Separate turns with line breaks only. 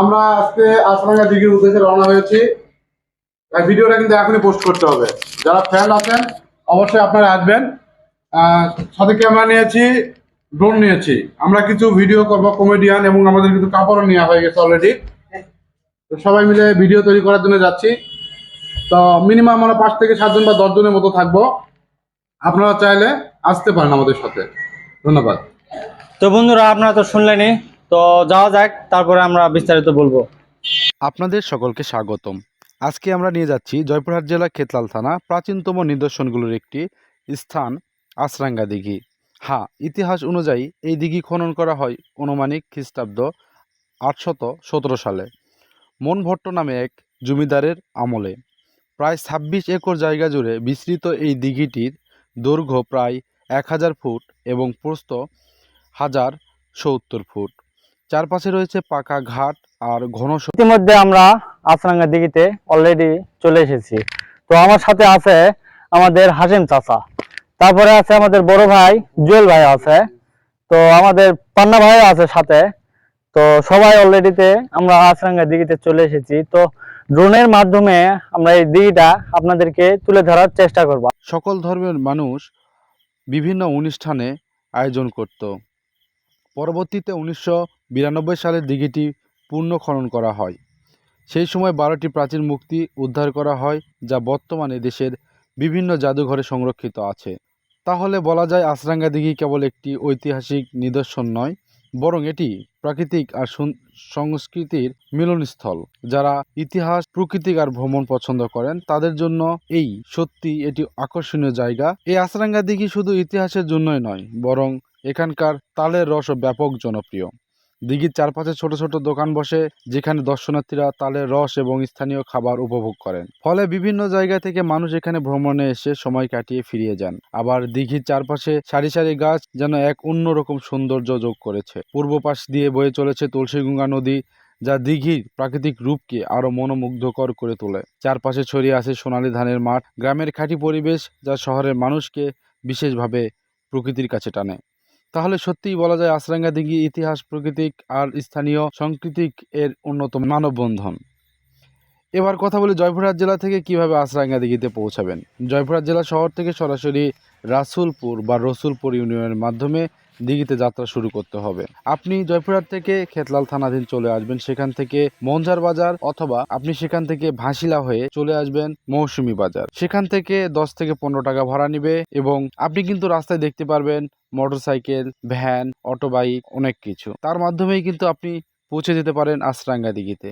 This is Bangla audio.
আমরা আজকে আসরাঙ্গা দিঘির উদ্দেশ্যে রওনা হয়েছি। ভিডিওটা কিন্তু এখনই পোস্ট করতে হবে। যারা ফ্যান আছেন, অবশ্যই আপনারা আসবেন। সাথে ক্যামেরা নিয়েছি ড্রোন নিয়েছি। আমরা কিছু ভিডিও করব কমেডিয়ান এবং আমাদের কিছু কাপড়ও নেওয়া হয়ে গেছে অলরেডি তো সবাই মিলে ভিডিও তৈরি করার জন্য যাচ্ছি। তো মিনিমাম আমরা পাঁচ থেকে সাতজন বা দশজনের মতো থাকব। আপনারা চাইলে আসতে পারেন আমাদের সাথে। ধন্যবাদ।
তো বন্ধুরা, আপনারা তো শুনলেনই তো যাওয়া যাক, তারপরে আমরা বিস্তারিত বলব।
আপনাদের সকলকে স্বাগতম। আজকে আমরা নিয়ে যাচ্ছি জয়পুরহাট জেলা খেতলাল থানা প্রাচীনতম নিদর্শনগুলোর একটি স্থান আসরাঙ্গা দিঘি। হ্যাঁ ইতিহাস অনুযায়ী এই দিঘি খনন করা হয় অনুমানিক খ্রিস্টাব্দ আটশত সতেরো সালে। মনভট্ট নামে এক জমিদারের আমলে। প্রায় ছাব্বিশ একর জায়গা জুড়ে বিস্তৃত এই দিঘিটির দৈর্ঘ্য প্রায় এক হাজার ফুট এবং প্রস্থ হাজার সত্তর ফুট। চারপাশে রয়েছে পাকা ঘাট আর ঘন
ইতিমধ্যে আমরা আসরাঙ্গা দিঘিতে অলরেডি চলে এসেছি। তো আমার সাথে আছে আমাদের হাসিম চাচা। তারপরে আছে আমাদের বড় ভাই জুয়েল ভাই আছে। তো আমাদের পান্না ভাই আছে সাথে। তো সবাই অলরেডিতে আমরা আসরাঙ্গা দিঘিতে চলে এসেছি। তো ড্রোনের মাধ্যমে আমরা এই দিঘিটা আপনাদেরকে তুলে ধরার চেষ্টা করব।
সকল ধর্মের মানুষ বিভিন্ন অনুষ্ঠানে আয়োজন করত। পরবর্তীতে উনিশশো বিরানব্বই সালে দিঘিটি পূর্ণ খনন করা হয়। সেই সময় বারোটি প্রাচীন মুক্তি উদ্ধার করা হয়, যা বর্তমানে দেশের বিভিন্ন জাদুঘরে সংরক্ষিত আছে। তাহলে বলা যায় আসরাঙ্গা দিঘি কেবল একটি ঐতিহাসিক নিদর্শন নয়, বরং এটি প্রাকৃতিক আর সংস্কৃতির মিলনস্থল। যারা ইতিহাস, প্রকৃতিক আর ভ্রমণ পছন্দ করেন, তাদের জন্য এই সত্যি এটি আকর্ষণীয় জায়গা। এই আসরাঙ্গা দিঘি শুধু ইতিহাসের জন্যই নয়, বরং এখানকার তালের রসও ব্যাপক জনপ্রিয়। দিঘির চারপাশে ছোট ছোট দোকান বসে, যেখানে দর্শনার্থীরা তালের রস এবং স্থানীয় খাবার উপভোগ করেন। ফলে বিভিন্ন জায়গা থেকে মানুষ এখানে ভ্রমণে এসে সময় কাটিয়ে ফিরিয়ে যান। আবার দিঘির চারপাশে সারি সারি গাছ যেন এক অন্যরকম সৌন্দর্য যোগ করেছে। পূর্ব পাশ দিয়ে বয়ে চলেছে তুলসীগঙ্গা নদী, যা দিঘির প্রাকৃতিক রূপকে আরও মনোমুগ্ধকর করে তোলে। চারপাশে ছড়িয়ে আছে সোনালী ধানের মাঠ, গ্রামের খাঁটি পরিবেশ যা শহরের মানুষকে বিশেষভাবে প্রকৃতির কাছে টানে। তাহলে সত্যিই বলা যায় আসরাঙ্গা দিঘি ইতিহাস, প্রকৃতিক আর স্থানীয় সংস্কৃতিক এর অন্যতম মানববন্ধন। এবার কথা বলি জয়পুরহাট জেলা থেকে কীভাবে আসরাঙ্গা দিঘিতে পৌঁছাবেন। জয়পুরহাট জেলা শহর থেকে সরাসরি রাসুলপুর বা রসুলপুর ইউনিয়নের মাধ্যমে দিঘিতে যাত্রা শুরু করতে হবে। আপনি জয়পুরহাট থেকে খেতলাল থানাধীন চলে আসবেন। সেখান থেকে মঞ্জার বাজার অথবা আপনি সেখান থেকে ভাসিলা হয়ে চলে আসবেন মৌসুমী বাজার। সেখান থেকে দশ থেকে পনেরো টাকা ভাড়া নিবে এবং আপনি কিন্তু রাস্তায় দেখতে পারবেন মোটরসাইকেল, ভ্যান অটো বাইক অনেক কিছু। তার মাধ্যমেই কিন্তু আপনি পৌঁছে যেতে পারেন আসরাঙ্গা দিঘিতে।